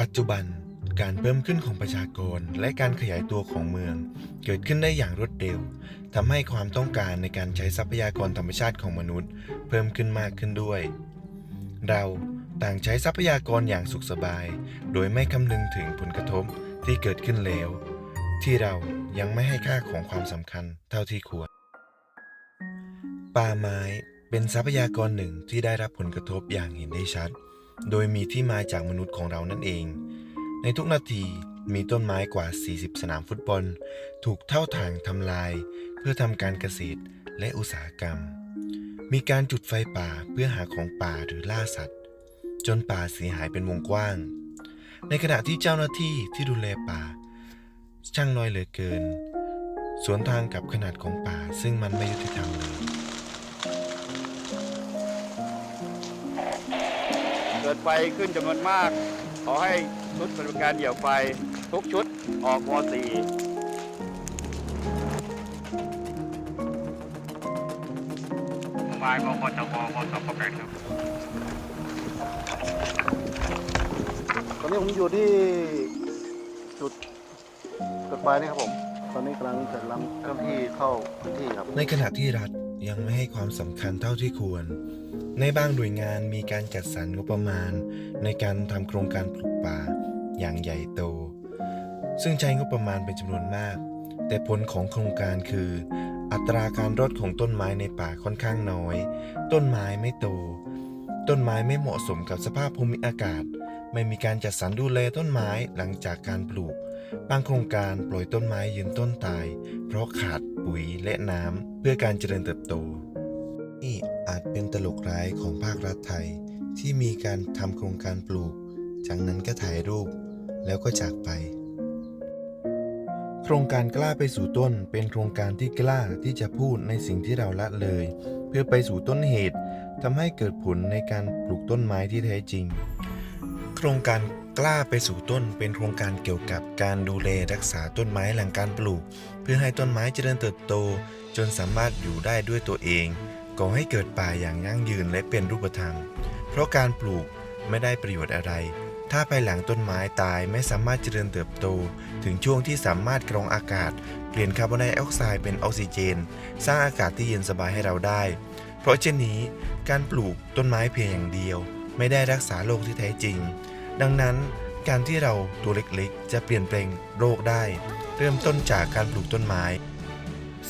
ปัจจุบันการเพิ่มขึ้นของประชากรและการขยายตัวของเมือง เกิดขึ้นได้อย่างรวดเร็วทำให้ความต้องการในการใช้ทรัพยากรธรรมชาติของมนุษย์ เพิ่มขึ้นมากขึ้นด้วย เราต่างใช้ทรัพยากรอย่างสุขสบาย โดยไม่คำนึงถึงผลกระทบที่เกิดขึ้นแล้ว ที่เรายังไม่ให้ค่าของความสำคัญเท่าที่ควร ป่าไม้เป็นทรัพยากรหนึ่งที่ได้รับผลกระทบอย่างเห็นได้ชัด โดยมีที่มาจากมนุษย์ของเรานั่นเอง ในทุกนาทีมีต้นไม้กว่า 40 สนามฟุตบอล ถูกเท่าทางทำลาย เพื่อทำการเกษตรและอุตสาหกรรม มีการจุดไฟป่าเพื่อหาของป่าหรือล่าสัตว์ จนป่าเสียหายเป็นวงกว้าง ในขณะที่เจ้าหน้าที่ที่ดูแลป่า ช่างน้อยเหลือเกิน สวนทางกับขนาดของป่าซึ่งมันไม่ยุติธรรมเลย เกิดไฟขึ้นจำนวนมาก ขอให้ชุดปฏิบัติการเหยี่ยวไฟทุกชุดออกวอ .4 บายบกจบกสปแปดครับตอนนี้ผมอยู่ที่จุดเกิดไฟนี่ครับผม ตอนนี้กำลังจัดลำเจ้าหน้าที่เข้าพื้นที่ครับ ในขณะที่รัฐ ยังไม่ให้ความสำคัญเท่าที่ควร ในบางหน่วยงานมีการจัดสรรงบประมาณ ในการทำโครงการปลูกป่าอย่างใหญ่โต ซึ่งใช้งบประมาณเป็นจำนวนมาก แต่ผลของโครงการคือ อัตราการรดของต้นไม้ในป่าค่อนข้างน้อย ต้นไม้ไม่โต ต้นไม้ไม่เหมาะสมกับสภาพภูมิอากาศ ไม่มีการจัดสรรดูแลต้นไม้หลังจากการปลูก บางโครงการปล่อยต้นไม้ยืนต้นตาย เพราะขาดปุ๋ยและน้ำเพื่อการเจริญเติบโต นี่อาจเป็นตลกร้ายของภาครัฐไทย ที่มีการทำโครงการปลูก จากนั้นก็ถ่ายรูป แล้วก็จากไป โครงการกล้าไปสู่ต้นเป็นโครงการที่กล้าที่จะพูดในสิ่งที่เราละเลย เพื่อไปสู่ต้นเหตุทำให้เกิดผลในการปลูกต้นไม้ที่แท้จริง โครงการ กล้าไปสู่ต้นเป็นโครงการเกี่ยวกับการดูแลรักษาต้นไม้หลังการปลูก เพื่อให้ต้นไม้เจริญเติบโต จนสามารถอยู่ได้ด้วยตัวเองก่อให้เกิดป่าอย่างยั่งยืนและเป็นรูปธรรม เพราะการปลูกไม่ได้ประโยชน์อะไร ถ้าภายหลังต้นไม้ตายไม่สามารถเจริญเติบโต ถึงช่วงที่สามารถกรองอากาศ เปลี่ยนคาร์บอนไดออกไซด์เป็นออกซิเจน สร้างอากาศที่เย็นสบายให้เราได้ เพราะเช่นนี้ การปลูกต้นไม้เพียงอย่างเดียว ไม่ได้รักษาโรคที่แท้จริง ดังนั้นการที่เราตัวเล็กๆ จะเปลี่ยนแปลงโรคได้ เริ่มต้นจากการปลูกต้นไม้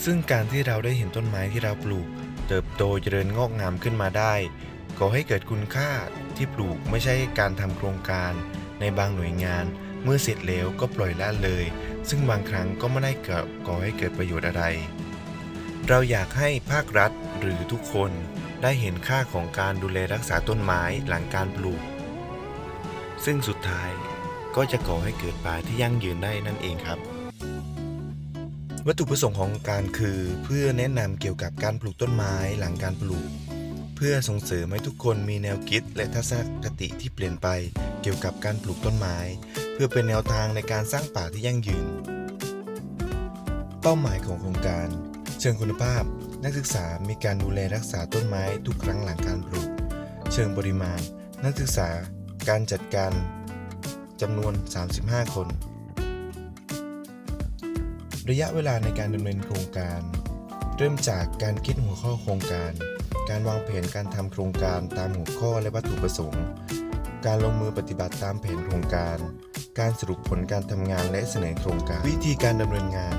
ซึ่งการที่เราได้เห็นต้นไม้ที่เราปลูก เติบโตเจริญงอกงามขึ้นมาได้ก่อให้เกิดคุณค่าที่ปลูกไม่ใช่การทำโครงการ ในบางหน่วยงาน เมื่อเสร็จแล้วก็ปล่อยละเลย ซึ่งบางครั้งก็ไม่ได้เกิดก่อให้เกิดประโยชน์อะไร เราอยากให้ภาครัฐหรือทุกคนได้เห็นค่าของการดูแลรักษาต้นไม้หลังการปลูก ซึ่งสุดท้ายก็จะก่อให้เกิดป่าที่ยั่งยืนได้นั่นเองครับ วัตถุประสงค์ของการคือเพื่อแนะนำเกี่ยวกับการปลูกต้นไม้หลังการปลูก เพื่อส่งเสริมให้ทุกคนมีแนวคิดและทัศนคติที่เปลี่ยนไปเกี่ยวกับการปลูกต้นไม้ เพื่อเป็นแนวทางในการสร้างป่าที่ยั่งยืน เป้าหมายของโครงการ เชิงคุณภาพ นักศึกษามีการดูแลรักษาต้นไม้ทุกครั้งหลังการปลูก เชิงปริมาณ นักศึกษา การจัดการจำนวน 35 คน ระยะเวลาในการดำเนินโครงการ เริ่มจากการคิดหัวข้อโครงการ การวางแผนการทำโครงการตามหัวข้อและวัตถุประสงค์ การลงมือปฏิบัติตามแผนโครงการ การสรุปผลการทำงานและเสนอโครงการ วิธีการดำเนินงาน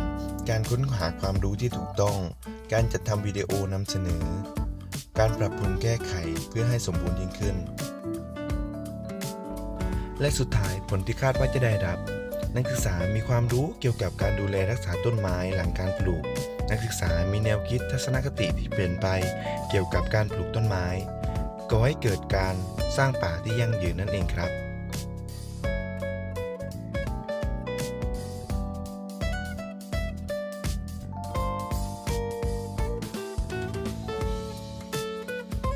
การค้นหาความรู้ที่ถูกต้อง การจัดทำวิดีโอนำเสนอ การปรับปรุงแก้ไขเพื่อให้สมบูรณ์ยิ่งขึ้น และสุดท้ายผลที่คาดว่าจะได้รับ นักศึกษามีความรู้เกี่ยวกับการดูแลรักษาต้นไม้หลังการปลูก นักศึกษามีแนวคิดทัศนคติที่เปลี่ยนไป เกี่ยวกับการปลูกต้นไม้ก่อให้เกิดการสร้างป่าที่ยั่งยืนนั่นเองครับ